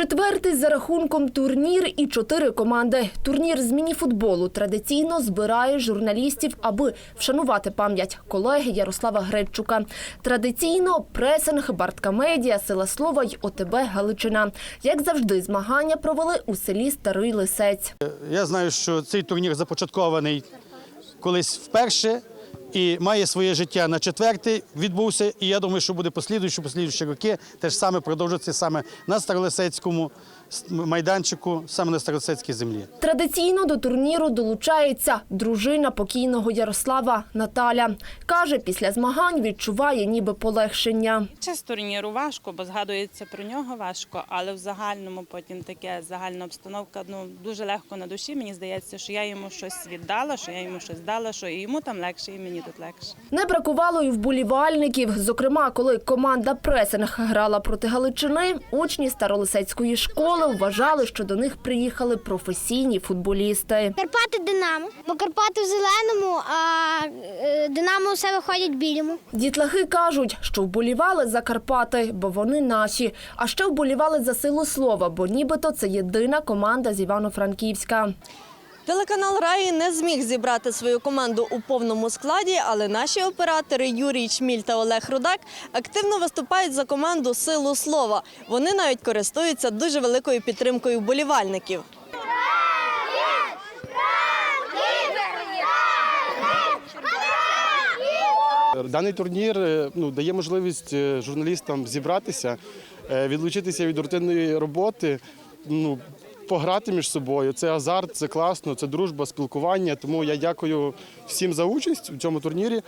Четвертий за рахунком турнір і чотири команди. Турнір з мініфутболу традиційно збирає журналістів, аби вшанувати пам'ять колеги Ярослава Гречука. Традиційно пресинг, Бартка Медіа, Сила Слова й ОТБ Галичина. Як завжди, змагання провели у селі Старий Лисець. Я знаю, що цей турнір започаткований колись вперше і має своє життя на четвертий відбувся. І я думаю, що буде послідуючі, послідуючі роки теж саме продовжиться саме на Старолисецькому майданчику, саме на Старолисецькій землі. Традиційно до турніру долучається дружина покійного Ярослава Наталя. Каже, після змагань відчуває ніби полегшення. Час турніру важко, бо згадується про нього важко, але в загальному потім таке загальна обстановка ну дуже легко на душі. Мені здається, що я йому щось віддала, що я йому щось дала, що і йому там легше, і мені тут легше. Не бракувало й вболівальників. Зокрема, коли команда пресинг грала проти Галичини, учні Старолисецької школи вважали, що до них приїхали професійні футболісти. Карпати Динамо, бо Карпати в зеленому, а е, Динамо все виходять білому. Дітлахи кажуть, що вболівали за Карпати, бо вони наші. А ще вболівали за силу слова, бо нібито це єдина команда з Івано-Франківська. Телеканал Раї не зміг зібрати свою команду у повному складі, але наші оператори Юрій Чміль та Олег Рудак активно виступають за команду Силу слова. Вони навіть користуються дуже великою підтримкою вболівальників. Даний турнір е, ну, дає можливість е, журналістам зібратися, е, відлучитися від рутинної роботи, ну, пограти між собою. Це азарт, це класно, це дружба, спілкування. Тому я дякую всім за участь у цьому турнірі.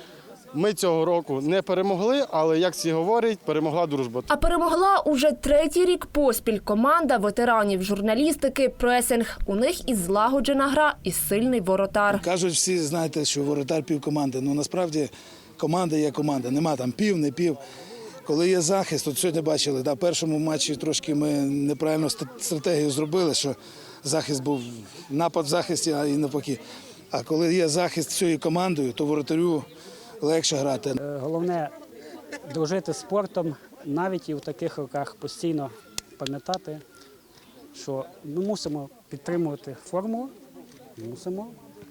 Ми цього року не перемогли, але як всі говорять, перемогла дружба. А перемогла уже третій рік поспіль команда ветеранів журналістики пресинг. У них і злагоджена гра, і сильний воротар. Кажуть всі, знаєте, що воротар пів команди. Ну насправді команда є команда. Нема там пів, не пів. Коли є захист, от сьогодні бачили, да, в першому матчі трошки ми неправильно стратегію зробили, що захист був напад в захисті, а і навпаки. А коли є захист всією командою, то воротарю легше грати. Е, Головне дружити спортом, навіть і в таких роках постійно пам'ятати, що ми мусимо підтримувати форму, мусимо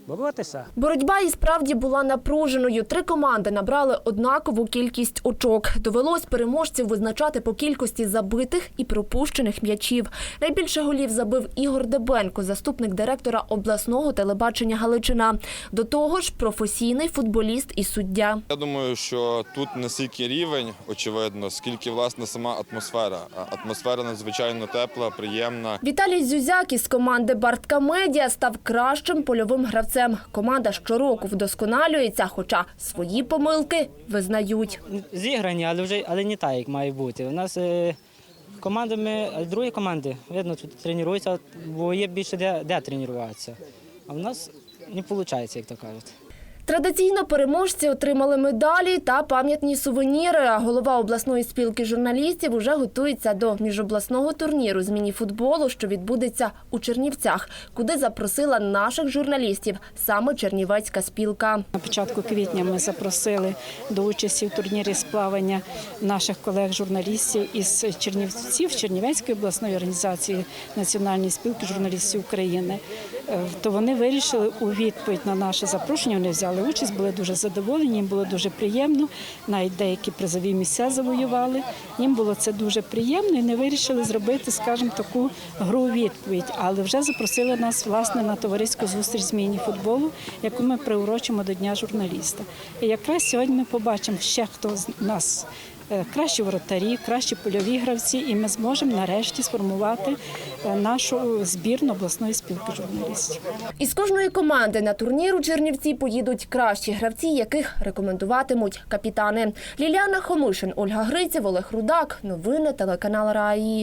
боротися. Боротьба і справді була напруженою. Три команди набрали однакову кількість очок. Довелось переможців визначати по кількості забитих і пропущених м'ячів. Найбільше голів забив Ігор Дебенко, заступник директора обласного телебачення Галичина. До того ж, професійний футболіст і суддя. Я думаю, що тут не стільки рівень, очевидно, скільки власне сама атмосфера. А Атмосфера надзвичайно тепла, приємна. Віталій Зюзяк із команди Бартка Медіа став кращим польовим гравцем. Команда щороку вдосконалюється, хоча свої помилки визнають. зіграні, але вже але не так, як має бути. У нас команда командами, а другі команди, видно, тут тренуються, бо є більше де, де тренуватися. А в нас не виходить, як то кажуть. Традиційно переможці отримали медалі та пам'ятні сувеніри. Голова обласної спілки журналістів уже готується до міжобласного турніру з мініфутболу, що відбудеться у Чернівцях, куди запросила наших журналістів саме Чернівецька спілка. На початку квітня ми запросили до участі в турнірі з плавання наших колег-журналістів із Чернівців Чернівецької обласної організації Національної спілки журналістів України. Е, То вони вирішили у відповідь на наше запрошення. Вони взяли участь, були дуже задоволені. Їм було дуже приємно. Навіть деякі призові місця завоювали. Їм було це дуже приємно, і не вирішили зробити, скажімо, таку гру відповідь. Але вже запросили нас власне на товариську зустріч з міні-футболу, яку ми приурочимо до Дня журналіста. І якраз сьогодні ми побачимо ще хто з нас. Е, Кращі воротарі, кращі польові гравці, і ми зможемо нарешті сформувати е, нашу збірну обласної спілки журналістів. Із кожної команди на турнір у Чернівці поїдуть кращі гравці, яких рекомендуватимуть капітани. Ліліана Хомишин, Ольга Гриців, Олег Рудак. Новини телеканал Раї.